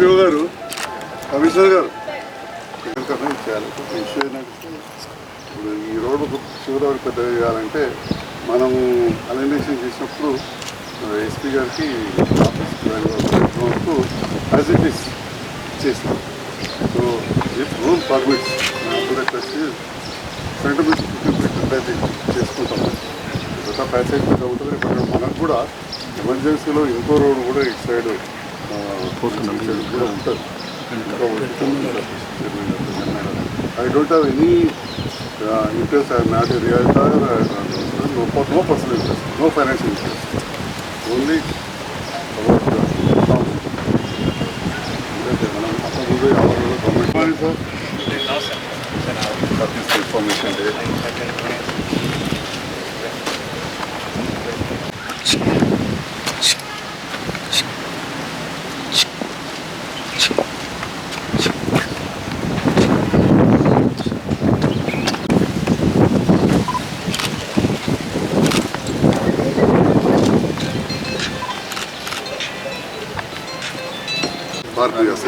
DPO గారు commissioner గారు. చేయాలి? ఇష్యూ ఇప్పుడు ఈ రోడ్డు చివరి పెద్ద చేయాలంటే మనము అలైనేషన్ చేసినప్పుడు ఎస్పీ గారికి ఆఫీస్ వరకు యాజ్ ఇట్ ఈస్ చేసినాం సో ఇఫ్ రూల్ పర్మిట్స్ వచ్చి సెంటీమీటర్ ఫిఫ్టీ ఫీట్ అయితే చేసుకుంటాం. కొత్త ప్యాసేజ్ మీద ఉంటుంది మనకు కూడా ఎమర్జెన్సీలో ఇంకో రోడ్ కూడా ఇటు side I don't have any uh, interest. I am not a realtor. No, no personal interest, no financial interest. Only about the. Sir.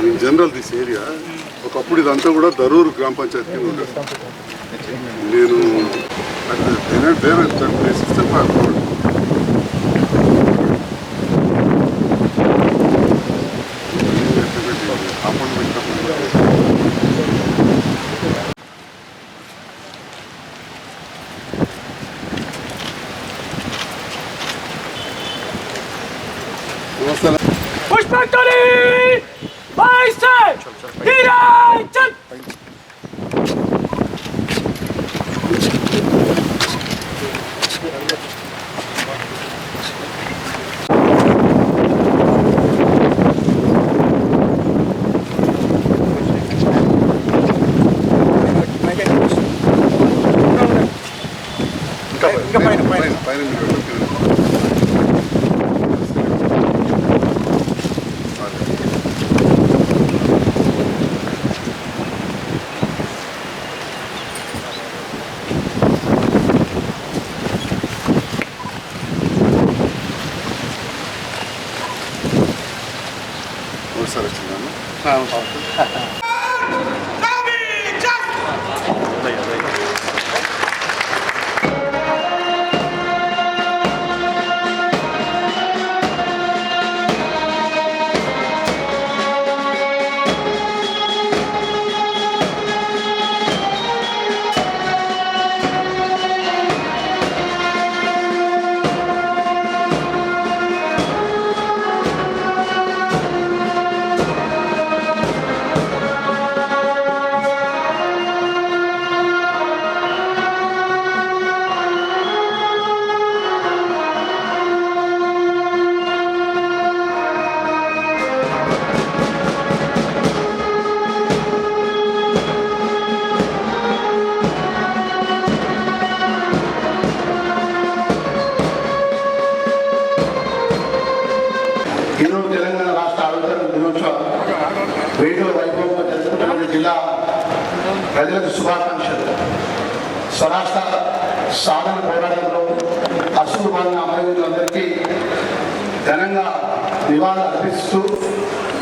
అసలు ఇన్ జనరల్ దిస్ ఏరియా ఒకప్పుడు ఇదంతా కూడా దరూర్ గ్రామ పంచాయతీ కింద ఉండేది. నేను వేరే ప్లేసెస్ పోరాటంలో అసలు పాలన అమరవీరులందరికీ ఘనంగా నివాళులు అర్పిస్తూ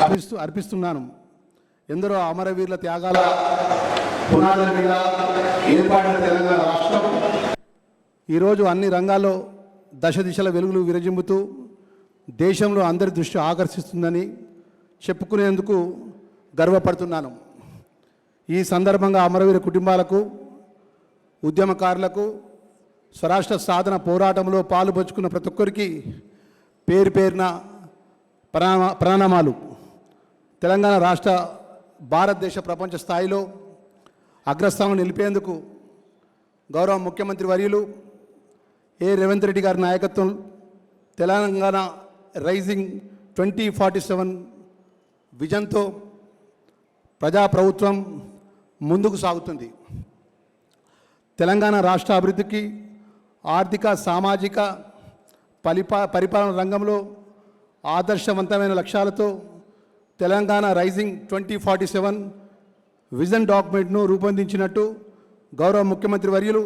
అర్పిస్తూ అర్పిస్తున్నాను. ఎందరో అమరవీరుల త్యాగాల పునాదుల మీద ఏర్పాటు తెలంగాణ రాష్ట్రం. ఈరోజు అన్ని రంగాల్లో దశ దిశల వెలుగులు విరజింపుతూ దేశంలో అందరి దృష్టి ఆకర్షిస్తుందని చెప్పుకునేందుకు గర్వపడుతున్నాను. ఈ సందర్భంగా అమరవీర కుటుంబాలకు ఉద్యమకారులకు స్వరాష్ట్ర సాధన పోరాటంలో పాలుపంచుకున్న ప్రతి ఒక్కరికి పేరు పేరున ప్రణామ ప్రణామాలు. తెలంగాణ రాష్ట్ర భారతదేశ ప్రపంచ స్థాయిలో అగ్రస్థానం నిలిపేందుకు గౌరవ ముఖ్యమంత్రి వర్యులు ఏ రేవంత్ రెడ్డి గారి నాయకత్వం Telangana rising twenty forty seven విజన్తో ప్రజాప్రభుత్వం ముందుకు సాగుతుంది. తెలంగాణ రాష్ట్ర అభివృద్ధికి ఆర్థిక సామాజిక పరిపా పరిపాలన రంగంలో ఆదర్శవంతమైన లక్ష్యాలతో Telangana rising twenty forty seven vision డాక్యుమెంట్ను రూపొందించినట్టు గౌరవ ముఖ్యమంత్రి వర్యులు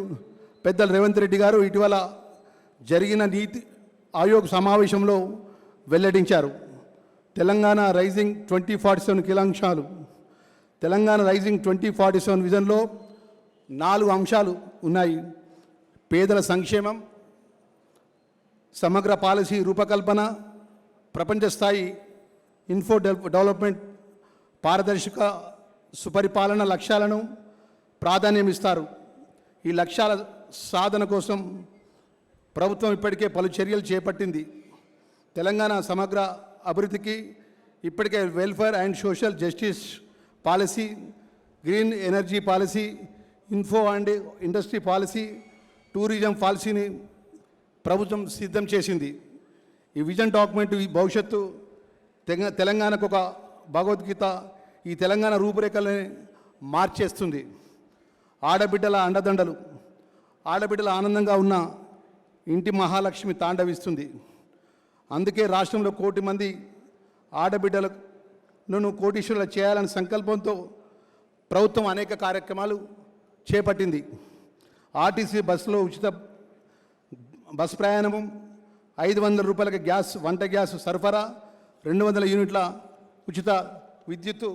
పెద్దల రేవంత్ రెడ్డి గారు ఇటీవల జరిగిన నీతి ఆయోగ్ సమావేశంలో వెల్లడించారు. Telangana rising twenty forty seven కీలాంశాలు Telangana rising twenty forty seven విజన్లో నాలుగు అంశాలు ఉన్నాయి. పేదల సంక్షేమం సమగ్ర పాలసీ రూపకల్పన ప్రపంచ స్థాయి ఇన్ఫో డెవలప్మెంట్ పారదర్శక సుపరిపాలన లక్ష్యాలను ప్రాధాన్యం ఇస్తారు ఈ లక్ష్యాల సాధన కోసం ప్రభుత్వం ఇప్పటికే పలు చర్యలు చేపట్టింది. తెలంగాణ సమగ్ర అభివృద్ధికి ఇప్పటికే welfare and social justice policy green energy policy info and industry policy tourism పాలసీని ప్రభుత్వం సిద్ధం చేసింది. ఈ విజన్ డాక్యుమెంట్ ఈ భవిష్యత్తు తెలంగాణకు ఒక భగవద్గీత ఈ తెలంగాణ రూపురేఖల్ని మార్చేస్తుంది. ఆడబిడ్డల అండదండలు ఆడబిడ్డల ఆనందంగా ఉన్న ఇంటి మహాలక్ష్మి తాండవిస్తుంది. అందుకే రాష్ట్రంలో కోటి మంది ఆడబిడ్డలను కోటీశ్వరులు చేయాలనే సంకల్పంతో ప్రభుత్వం అనేక కార్యక్రమాలు చేపట్టింది. ఆర్టీసీ బస్సులో ఉచిత బస్ ప్రయాణము ఐదు వందల రూపాయలకి గ్యాస్ వంట గ్యాస్ సరఫరా రెండు వందల యూనిట్ల ఉచిత విద్యుత్తు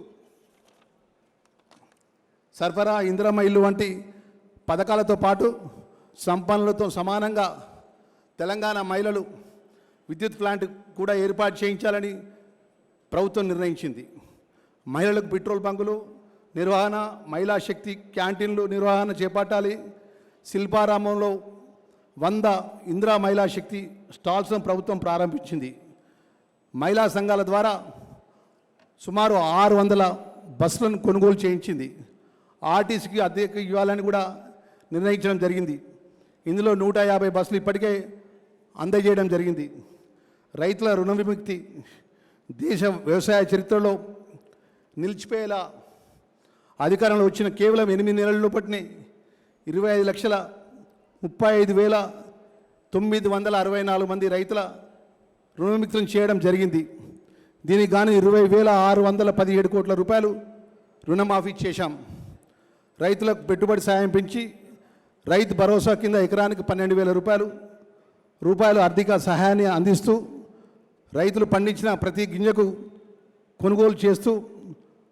సరఫరా ఇందిరమ్మ ఇల్లు వంటి పథకాలతో పాటు సంపన్నులతో సమానంగా తెలంగాణ మహిళలు విద్యుత్ ప్లాంట్ కూడా ఏర్పాటు చేయించాలని ప్రభుత్వం నిర్ణయించింది. మహిళలకు పెట్రోల్ బంకులు నిర్వహణ మహిళా శక్తి క్యాంటీన్లు నిర్వహణ చేపట్టాలి. శిల్పారామంలో వంద ఇందిరా మహిళా శక్తి స్టాల్స్ను ప్రభుత్వం ప్రారంభించింది. మహిళా సంఘాల ద్వారా సుమారు ఆరు వందల బస్సులను కొనుగోలు చేయించింది. ఆర్టీసీకి అద్దెకు ఇవ్వాలని కూడా నిర్ణయించడం జరిగింది. ఇందులో నూట యాభై బస్సులు ఇప్పటికే అందజేయడం జరిగింది. రైతుల రుణ విముక్తి దేశ వ్యవసాయ చరిత్రలో నిలిచిపోయేలా అధికారంలో వచ్చిన కేవలం ఎనిమిది నెలల లోపటినే ఇరవై ఐదు లక్షల ముప్పై ఐదు వేల తొమ్మిది వందల అరవై నాలుగు మంది రైతుల రుణవిముక్తులను చేయడం జరిగింది. దీనికి గాను ఇరవై వేల ఆరు వందల పదిహేడు కోట్ల రూపాయలు రుణమాఫీ చేశాం. రైతులకు పెట్టుబడి సాయం పెంచి రైతు భరోసా కింద ఎకరానికి పన్నెండు వేల రూపాయలు రూపాయలు ఆర్థిక సహాయాన్ని అందిస్తూ రైతులు పండించిన ప్రతి గింజకు కొనుగోలు చేస్తూ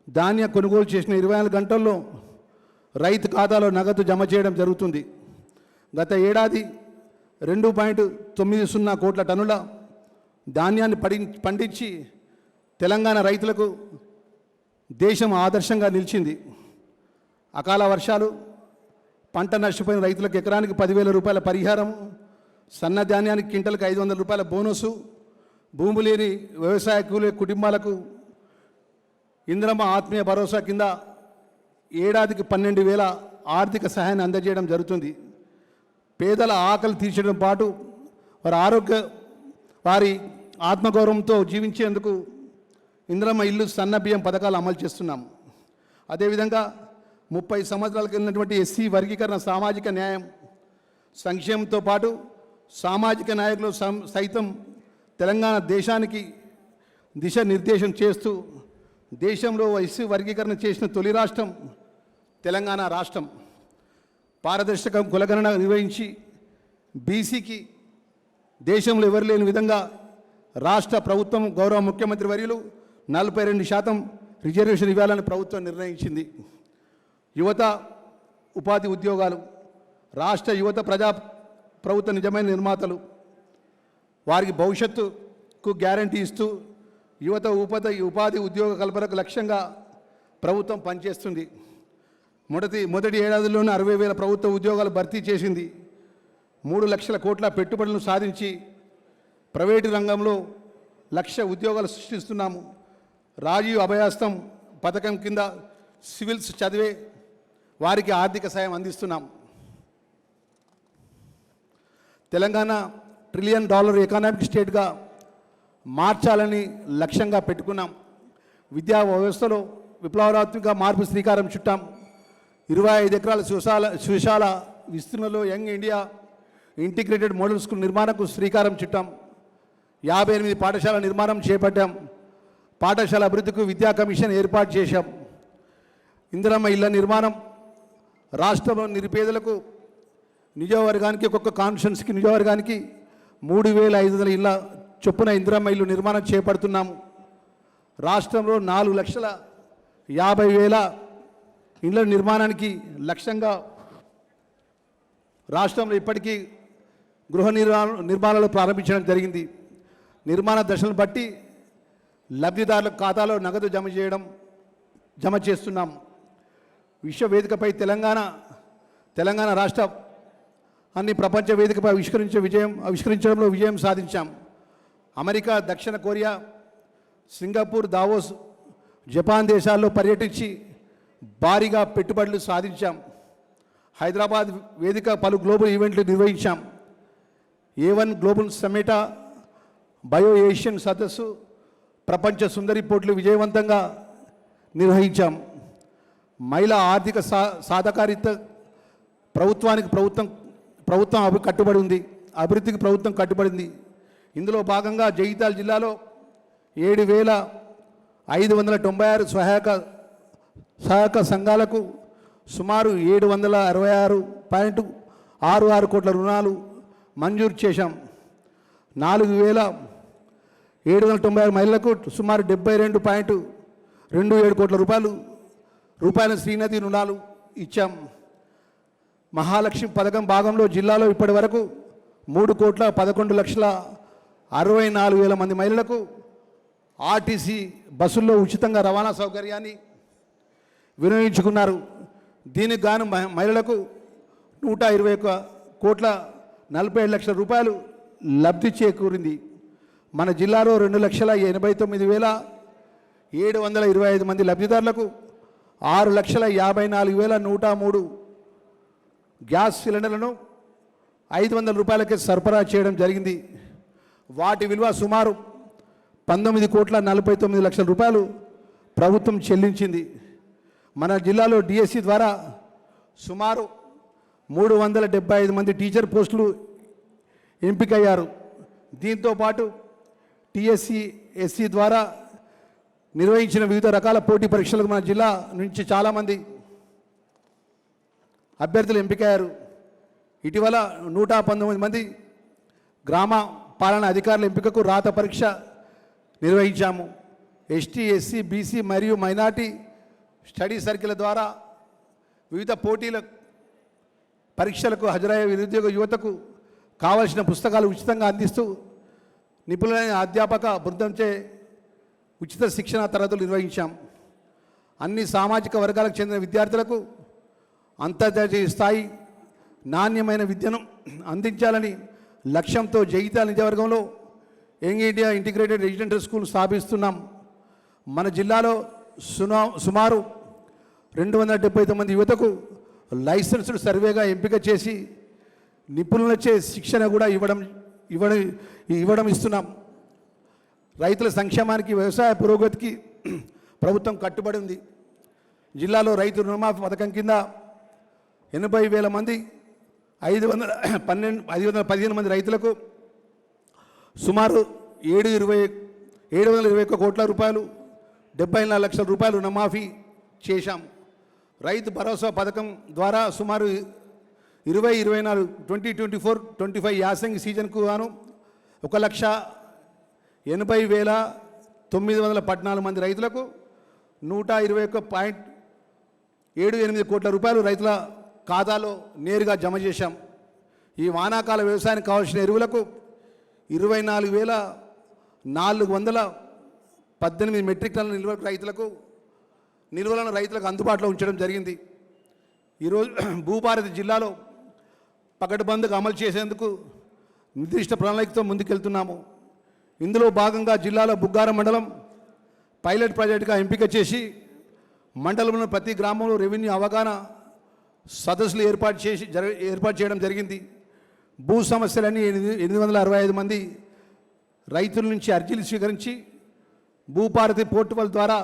ధాన్య కొనుగోలు చేసిన ఇరవై నాలుగు గంటల్లో రైతు ఖాతాలో నగదు జమ చేయడం జరుగుతుంది. గత ఏడాది రెండు పాయింట్ తొమ్మిది సున్నా కోట్ల టన్నుల ధాన్యాన్ని పడి పండించి తెలంగాణ రైతులకు దేశం ఆదర్శంగా నిలిచింది. అకాల వర్షాలు పంట నష్టపోయిన రైతులకు ఎకరానికి పదివేల రూపాయల పరిహారం సన్న ధాన్యానికి క్వింటల్కి ఐదు వందల రూపాయల బోనసు భూమి లేని వ్యవసాయ కూలీ కుటుంబాలకు ఇంద్రమ్మ ఆత్మీయ భరోసా కింద ఏడాదికి పన్నెండు వేల ఆర్థిక సహాయాన్ని అందజేయడం జరుగుతుంది. పేదల ఆకలి తీర్చడం పాటు వారి ఆరోగ్య వారి ఆత్మగౌరవంతో జీవించేందుకు ఇంద్రమ్మ ఇల్లు సన్న బియ్యం పథకాలు అమలు చేస్తున్నాము అదేవిధంగా ముప్పై సంవత్సరాల కిందటువంటి ఎస్సీ వర్గీకరణ సామాజిక న్యాయం సంక్షేమంతో పాటు సామాజిక నాయకులు సం- సైతం తెలంగాణ దేశానికి దిశ నిర్దేశం చేస్తూ దేశంలో ఎస్సీ వర్గీకరణ చేసిన తొలి రాష్ట్రం తెలంగాణ రాష్ట్రం పారదర్శక కులగణన నిర్వహించి బీసీకి దేశంలో ఎవరు లేని విధంగా రాష్ట్ర ప్రభుత్వం గౌరవ ముఖ్యమంత్రి వర్యులు నలభై రెండు శాతం రిజర్వేషన్ ఇవ్వాలని ప్రభుత్వం నిర్ణయించింది. యువత ఉపాధి ఉద్యోగాలు రాష్ట్ర యువత ప్రజా ప్రభుత్వ నిజమైన నిర్మాతలు వారికి భవిష్యత్తుకు గ్యారంటీ ఇస్తూ యువత ఉపాధి ఉపాధి ఉద్యోగ కల్పనకు లక్ష్యంగా ప్రభుత్వం పనిచేస్తుంది. మొదటి మొదటి ఏడాదిలోనే అరవై వేల ప్రభుత్వ ఉద్యోగాలు భర్తీ చేసింది. మూడు లక్షల కోట్ల పెట్టుబడులను సాధించి ప్రైవేటు రంగంలో లక్ష ఉద్యోగాలు సృష్టిస్తున్నాము. రాజీవ్ అభయాస్తం పథకం కింద సివిల్స్ చదివే వారికి ఆర్థిక సాయం అందిస్తున్నాం. తెలంగాణ ట్రిలియన్ డాలర్ ఎకనామిక్ స్టేట్గా మార్చాలని లక్ష్యంగా పెట్టుకున్నాం. విద్యా వ్యవస్థలో విప్లవాత్మక మార్పు శ్రీకారం చుట్టాం. ఇరవై ఐదు ఎకరాల సుశాల సుశాల విస్తీర్ణలో young India integrated model school నిర్మాణకు శ్రీకారం చుట్టాం. యాభై ఎనిమిది పాఠశాల నిర్మాణం చేపట్టాం. పాఠశాల అభివృద్ధికి విద్యా కమిషన్ ఏర్పాటు చేశాం. ఇందిరమ్మ ఇళ్ళ నిర్మాణం రాష్ట్రంలో నిరుపేదలకు నియోజకవర్గానికి ఒక్కొక్క కాన్ఫరెన్స్కి నియోజకవర్గానికి మూడు వేల ఐదు వందల ఇళ్ళ చొప్పున ఇందిరమ్మ ఇల్లు నిర్మాణం చేపడుతున్నాము రాష్ట్రంలో నాలుగు లక్షల యాభై వేల ఇండ్ల నిర్మాణానికి లక్ష్యంగా రాష్ట్రంలో ఇప్పటికీ గృహ నిర్మాణ నిర్మాణాలు ప్రారంభించడం జరిగింది. నిర్మాణ దశలను బట్టి లబ్ధిదారుల ఖాతాలో నగదు జమ చేయడం జమ చేస్తున్నాం. విశ్వ వేదికపై తెలంగాణ తెలంగాణ రాష్ట్ర అన్ని ప్రపంచ వేదికపై ఆవిష్కరించే విజయం ఆవిష్కరించడంలో విజయం సాధించాం. అమెరికా దక్షిణ కొరియా సింగపూర్ దావోస్ జపాన్ దేశాల్లో పర్యటించి భారీగా పెట్టుబడులు సాధించాం. హైదరాబాద్ వేదిక పలు గ్లోబల్ ఈవెంట్లు నిర్వహించాం. A one global summit bio Asian సదస్సు ప్రపంచ సుందరి పోట్లు విజయవంతంగా నిర్వహించాం. మహిళా ఆర్థిక సా సాధకారిత ప్రభుత్వానికి ప్రభుత్వం ప్రభుత్వం అభి కట్టుబడి ఉంది. అభివృద్ధికి ప్రభుత్వం కట్టుబడింది. ఇందులో భాగంగా జగిత్యాల జిల్లాలో ఏడు వేల ఐదు వందల తొంభై ఆరు సహాయక సహాయక సంఘాలకు సుమారు ఏడు వందల అరవై ఆరు పాయింట్ ఆరు ఆరు కోట్ల రుణాలు మంజూరు చేశాం. నాలుగు వేల ఏడు వందల తొంభై ఆరు మహిళలకు సుమారు డెబ్బై రెండు పాయింట్ రెండు ఏడు కోట్ల రూపాయలు రూపాయల శ్రీనది రుణాలు ఇచ్చాం. మహాలక్ష్మి పథకం భాగంలో జిల్లాలో ఇప్పటి వరకు మూడు కోట్ల పదకొండు లక్షల అరవై నాలుగు వేల మంది మహిళలకు ఆర్టీసీ బస్సుల్లో ఉచితంగా రవాణా సౌకర్యాన్ని వినియోగించుకున్నారు. దీనికి గాను మహిళలకు నూట ఇరవై ఒక్క కోట్ల నలభై ఏడు లక్షల రూపాయలు లబ్ధి చేకూరింది. మన జిల్లాలో రెండు లక్షల ఎనభై తొమ్మిది వేల ఏడు వందల ఇరవై ఐదు మంది లబ్ధిదారులకు ఆరు లక్షల యాభై నాలుగు వేల నూట మూడు గ్యాస్ సిలిండర్లను ఐదు వందల రూపాయలకే సరఫరా చేయడం జరిగింది. వాటి విలువ సుమారు పంతొమ్మిది కోట్ల నలభై తొమ్మిది లక్షల రూపాయలు ప్రభుత్వం చెల్లించింది. మన జిల్లాలో డిఎస్సి ద్వారా సుమారు మూడు వందల డెబ్బై ఐదు మంది టీచర్ పోస్టులు ఎంపికయ్యారు. దీంతో పాటు టిఎస్సి ఎస్సి ద్వారా నిర్వహించిన వివిధ రకాల పోటీ పరీక్షలకు మన జిల్లా నుంచి చాలామంది అభ్యర్థులు ఎంపికయ్యారు. ఇటీవల నూట పంతొమ్మిది మంది గ్రామ పాలన అధికారుల ఎంపికకు రాత పరీక్ష నిర్వహించాము. ఎస్టీ ఎస్సీ బీసీ మరియు మైనార్టీ స్టడీ సర్కిల్ ద్వారా వివిధ పోటీల పరీక్షలకు హాజరయ్యే నిరుద్యోగ యువతకు కావలసిన పుస్తకాలు ఉచితంగా అందిస్తూ నిపుణులైన అధ్యాపక బృందంచే ఉచిత శిక్షణ తరగతులు నిర్వహించాం. అన్ని సామాజిక వర్గాలకు చెందిన విద్యార్థులకు అంతర్జాతీయ స్థాయి నాణ్యమైన విద్యను అందించాలని లక్ష్యంతో Jagtial నిజవర్గంలో young India integrated residential school స్థాపిస్తున్నాం. మన జిల్లాలో సునా సుమారు రెండు వందల డెబ్బై తొమ్మిది యువతకు లైసెన్స్డ్ సర్వేగా ఎంపిక చేసి నిపుణులచే శిక్షణ కూడా ఇవ్వడం ఇవ్వడం ఇవ్వడం ఇస్తున్నాం. రైతుల సంక్షేమానికి వ్యవసాయ పురోగతికి ప్రభుత్వం కట్టుబడి ఉంది. జిల్లాలో రైతు రుణమాఫీ పథకం కింద ఎనభై వేల మంది ఐదు వందల పన్నెండు ఐదు వందల పదిహేను మంది రైతులకు సుమారు ఏడు ఇరవై ఏడు వందల ఇరవై ఒక్క కోట్ల రూపాయలు డెబ్బై నాలుగు లక్షల రూపాయలు రుణమాఫీ చేశాం. రైతు భరోసా పథకం ద్వారా సుమారు ఇరవై ఇరవై నాలుగు twenty twenty four twenty five యాసంగి సీజన్కు గాను ఒక లక్ష ఎనభై వేల తొమ్మిది వందల పద్నాలుగు మంది రైతులకు నూట ఇరవై ఒక్క పాయింట్ ఏడు ఎనిమిది కోట్ల రూపాయలు రైతుల ఖాతాలో నేరుగా జమ చేశాం. ఈ వానాకాల వ్యవసాయానికి కావాల్సిన ఎరువులకు ఇరవై నాలుగు వేల నాలుగు వందల పద్దెనిమిది మెట్రిక్ టన్నుల నిల్వ రైతులకు నిల్వలను రైతులకు అందుబాటులో ఉంచడం జరిగింది. ఈరోజు భూపారతి జిల్లాలో పకడ్బందీగా అమలు చేసేందుకు నిర్దిష్ట ప్రణాళికతో ముందుకెళ్తున్నాము. ఇందులో భాగంగా జిల్లాలో బుగ్గారం మండలం పైలట్ ప్రాజెక్టుగా ఎంపిక చేసి మండలంలో ప్రతి గ్రామంలో రెవెన్యూ అవగాహన సదస్సులు ఏర్పాటు చేసి జర ఏర్పాటు చేయడం జరిగింది. భూ సమస్యలన్నీ ఎనిమిది ఎనిమిది వందల అరవై ఐదు మంది రైతుల నుంచి అర్జీలు స్వీకరించి భూపారతి పోర్టల్ ద్వారా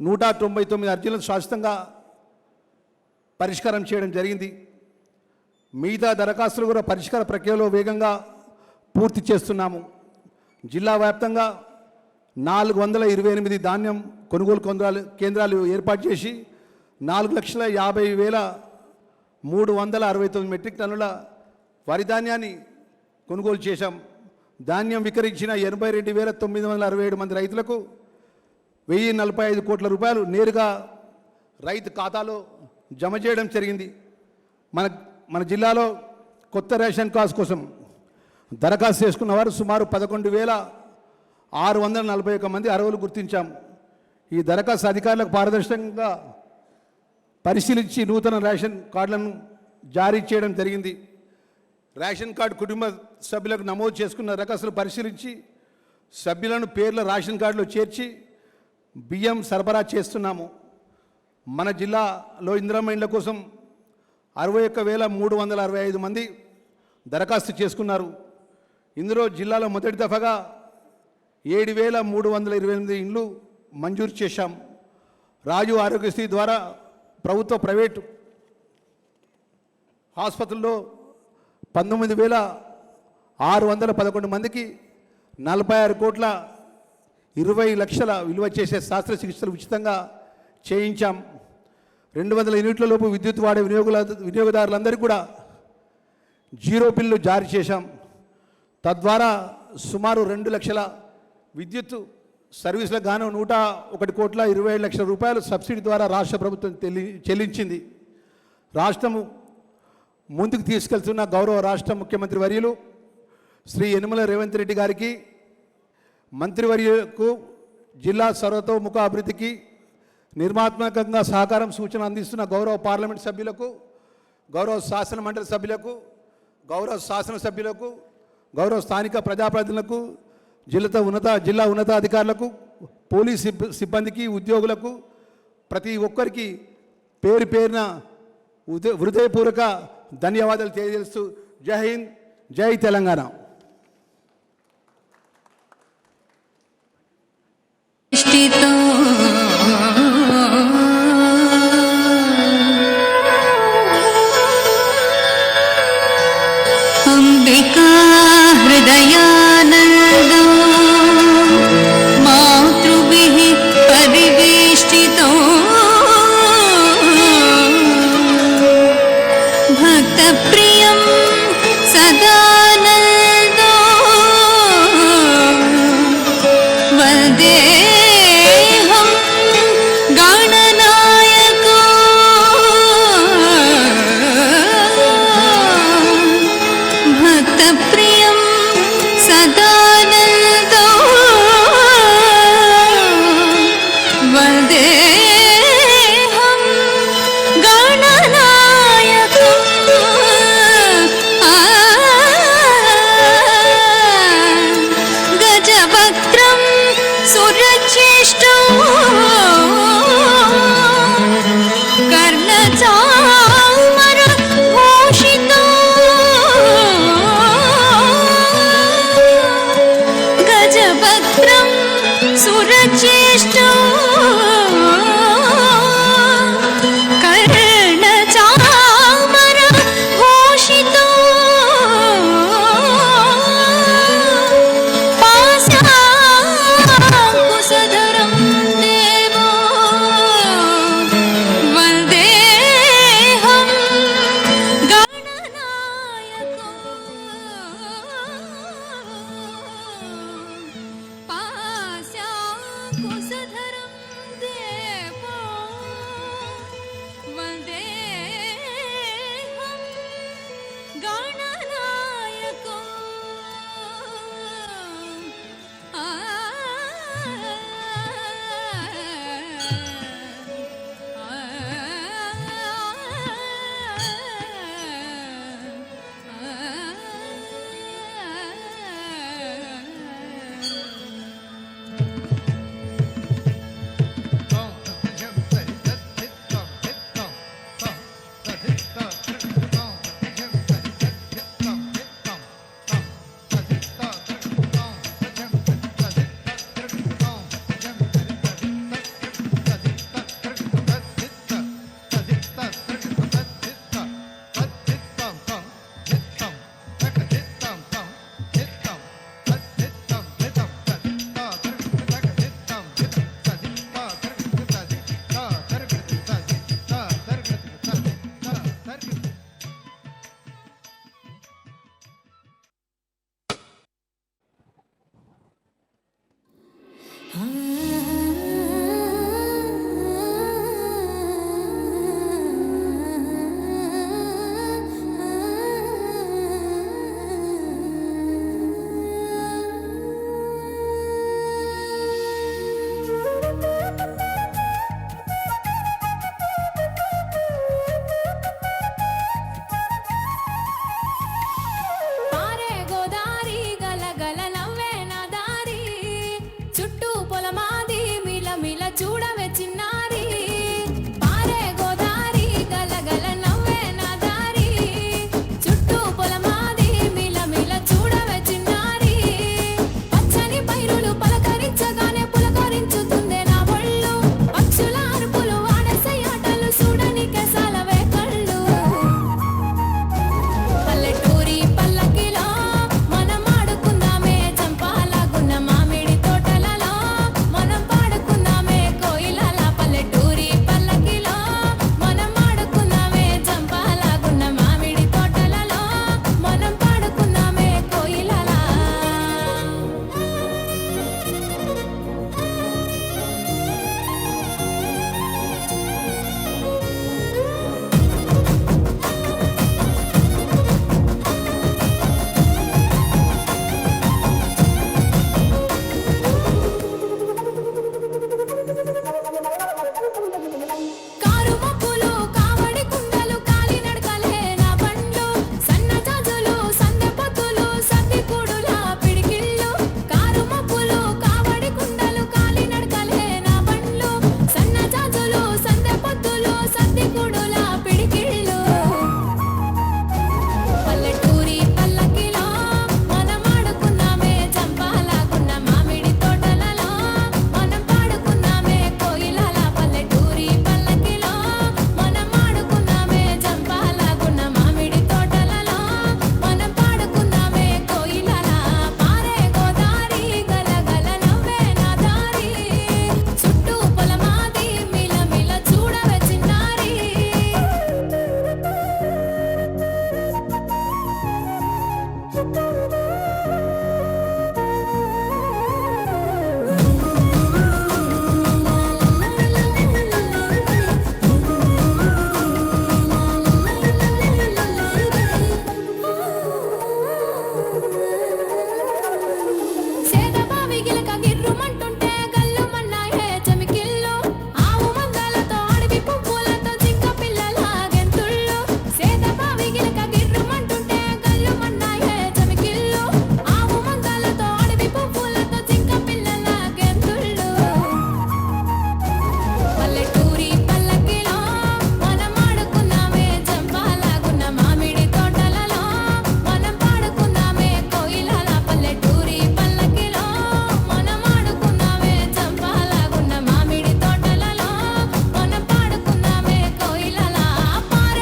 నూట తొంభై తొమ్మిది అర్జీలను శాశ్వతంగా పరిష్కారం చేయడం జరిగింది. మిగతా దరఖాస్తులు కూడా పరిష్కార ప్రక్రియలో వేగంగా పూర్తి చేస్తున్నాము. జిల్లా వ్యాప్తంగా నాలుగు వందల ఇరవై ఎనిమిది ధాన్యం కొనుగోలు కేంద్రాలు కేంద్రాలు ఏర్పాటు చేసి నాలుగు లక్షల యాభై వేల మూడు వందల అరవై తొమ్మిది మెట్రిక్ టన్నుల వరి ధాన్యాన్ని కొనుగోలు చేశాం. ధాన్యం విక్రయించిన ఎనభై రెండు వేల తొమ్మిది వందల అరవై ఏడు మంది రైతులకు వెయ్యి నలభై ఐదు కోట్ల రూపాయలు నేరుగా రైతు ఖాతాలో జమ చేయడం జరిగింది. మన మన జిల్లాలో కొత్త రేషన్ కార్డ్స్ కోసం దరఖాస్తు చేసుకున్న వారు సుమారు పదకొండు వేల ఆరు వందల నలభై ఒక్క మంది అరవులు గుర్తించాం. ఈ దరఖాస్తు అధికారులకు పారదర్శకంగా పరిశీలించి నూతన రేషన్ కార్డులను జారీ చేయడం జరిగింది. రేషన్ కార్డు కుటుంబ సభ్యులకు నమోదు చేసుకున్న దరఖాస్తులు పరిశీలించి సభ్యులను పేర్ల రేషన్ కార్డులో చేర్చి బియ్యం సరఫరా చేస్తున్నాము. మన జిల్లాలో ఇందిరమ్మ ఇండ్ల కోసం అరవై ఒక్క వేల మూడు వందల అరవై ఐదు మంది దరఖాస్తు చేసుకున్నారు. ఇందులో జిల్లాలో మొదటి దఫాగా ఏడు వేల మూడు వందల ఇరవై ఎనిమిది ఇండ్లు మంజూరు చేశాం. రాజు ఆరోగ్యశ్రీ ద్వారా ప్రభుత్వ ప్రైవేటు ఆసుపత్రుల్లో పంతొమ్మిది వేల ఆరు వందల పదకొండు మందికి నలభై ఆరు కోట్ల ఇరవై లక్షల విలువ చేసే శస్త్రచికిత్సలు ఉచితంగా చేయించాం. రెండు వందల యూనిట్ల లోపు విద్యుత్ వాడే వినియోగుల వినియోగదారులందరికీ కూడా జీరో బిల్లు జారీ చేశాం. తద్వారా సుమారు రెండు లక్షల విద్యుత్ సర్వీసులకు గాను నూట ఒకటి కోట్ల ఇరవై ఏడు లక్షల రూపాయలు సబ్సిడీ ద్వారా రాష్ట్ర ప్రభుత్వం తెలి చెల్లించింది. రాష్ట్రము ముందుకు తీసుకెళ్తున్న గౌరవ రాష్ట్ర ముఖ్యమంత్రి వర్యులు శ్రీ యనుమల రేవంత్ రెడ్డి గారికి మంత్రివర్యకు జిల్లా సర్వతోముఖ అభివృద్ధికి నిర్మాత్మకంగా సహకారం సూచన అందిస్తున్న గౌరవ పార్లమెంట్ సభ్యులకు గౌరవ శాసన మండలి సభ్యులకు గౌరవ శాసనసభ్యులకు గౌరవ స్థానిక ప్రజాప్రతినిధులకు జిల్లా ఉన్నత జిల్లా ఉన్నతాధికారులకు పోలీస్ సిబ్బందికి ఉద్యోగులకు ప్రతి ఒక్కరికి పేరు పేరున ఉదయ హృదయపూర్వక ధన్యవాదాలు తెలియజేస్తూ జై హింద్ జై తెలంగాణ. अम्बिका हृदया